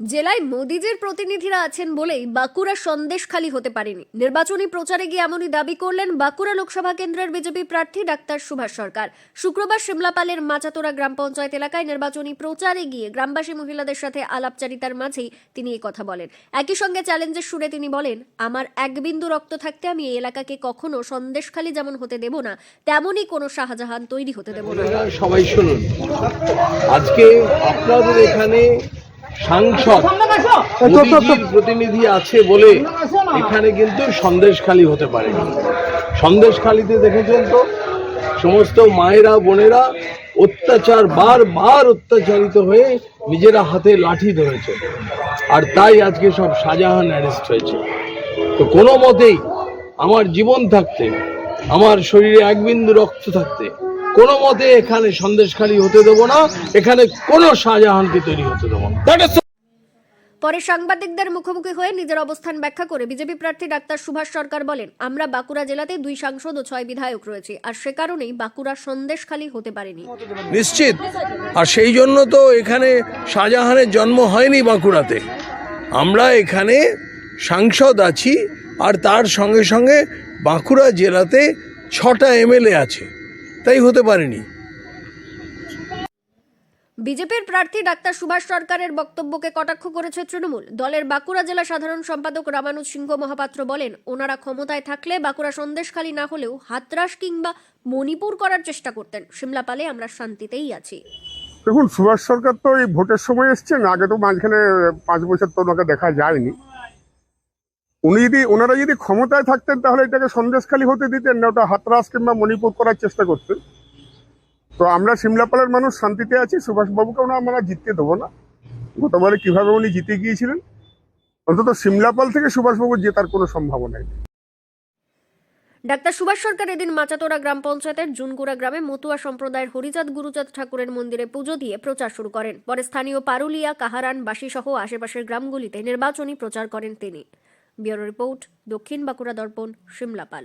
জেলায় মোদিজির প্রতিনিধিরা আছেন বলেই বাঁকুড়া সন্দেশখালী হতে পারেনি। নির্বাচনী প্রচারে গিয়ে এমনই দাবি করলেন বাঁকুড়া লোকসভা কেন্দ্রের বিজেপি প্রার্থী ডাক্তার সুভাষ সরকার। শুক্রবার সিমলাপালের মাচাতোরা গ্রাম পঞ্চায়েত এলাকায় নির্বাচনী প্রচারে গিয়ে গ্রামবাসী মহিলাদের সাথে আলাপচারিতার মাঝেই তিনি এই কথা বলেন। একই সঙ্গে চ্যালেঞ্জের সুরে তিনি বলেন, আমার এক বিন্দু রক্ত থাকতে আমি এই এলাকাকে কখনো সন্দেশখালী যেমন হতে দেব না, তেমনই কোনো শাহজাহান তৈরি হতে দেব না। সবাই শুনুন, আজকে আপনাদের এখানে সাংসদ মোদিজির প্রতিনিধি আছে বলে এখানে কিন্তু সন্দেশখালী হতে পারে। সন্দেশখালীতে দেখেছেন তো সমস্ত মায়েরা বোনেরা অত্যাচার বার বার অত্যাচারিত হয়ে নিজেরা হাতে লাঠি ধরেছে। আর তাই আজকে সব শাহজাহান অ্যারেস্ট হয়েছে। তো কোনো মতেই আমার জীবন থাকতে আমার শরীরে এক বিন্দু রক্ত থাকতে কোনো মতে এখানে সন্দেশখালী হতে দেবো না এখানে কোনো শাহজাহানকে তৈরি হতে দেবো না। পরে সাংবাদিকদের মুখোমুখি হয়ে নিজের অবস্থান ব্যাখ্যা করে বিজেপি প্রার্থী ডাক্তার সুভাষ সরকার বলেন আমরা বাঁকুড়া জেলাতে দুই সাংসদ ও ছয় বিধায়ক রয়েছে আর সে কারণেই বাঁকুড়া সন্দেশখালী হতে পারেনি। নিশ্চিত। আর সেই জন্য তো এখানে শাহজাহানের জন্ম হয়নি বাঁকুড়াতে। আমরা এখানে সাংসদ আছি আর তার সঙ্গে সঙ্গে বাঁকুড়া জেলাতে ছটা এমএলএ আছে। তাই হতে পারেনি। বিজেপির প্রার্থী ডাক্তার সুভাষ সরকারের বক্তব্যকে কটাক্ষ করেছে তৃণমূল। দলের বাঁকুড়া জেলা সাধারণ সম্পাদক রামানুজ সিংহ মহাপাত্র বলেন ওনারা ক্ষমতায় থাকলে বাঁকুড়া সন্দেশখালী না হলেও হাতরাস কিংবা মণিপুর করার চেষ্টা করতেন। সিমলাপালে আমরা শান্তিতেই আছি। দেখুন সুভাষ সরকার তো এই ভোটের সময় এসছেন আগে তো মাঝখানে পাঁচ বছর তো ওনাকে দেখা যায়নি। উনি যদি, ওনারা যদি ক্ষমতায় থাকতেন তাহলে এটাকে সন্দেশখালী হতে দিতেন না, ওটা হাতরাস কিংবা মণিপুর করার চেষ্টা করতেন। তো আমরা সিমলাপালের মানুষ, শান্তিতে আছি সুভাষবাবুকে ওনা আমরা জিততে দেবো না। গতবারে কীভাবে উনি জিতে গিয়েছিলেন? অন্তত সিমলাপাল থেকে সুভাষবাবু জেতার কোনো সম্ভাবনা নেই। ডাক্তার সুভাষ সরকার এদিন মাচাতোরা গ্রাম পঞ্চায়েতের জুনগুড়া গ্রামে মতুয়া সম্প্রদায়ের হরিচাঁদ গুরুচাঁদ ঠাকুরের মন্দিরে পুজো দিয়ে প্রচার শুরু করেন। পরে স্থানীয় পারুলিয়া, কাহারান বাসী সহ আশেপাশের গ্রামগুলিতে নির্বাচনী প্রচার করেন তিনি। ব্যুরো রিপোর্ট দক্ষিণ বাঁকুড়া দর্পণ সিমলাপাল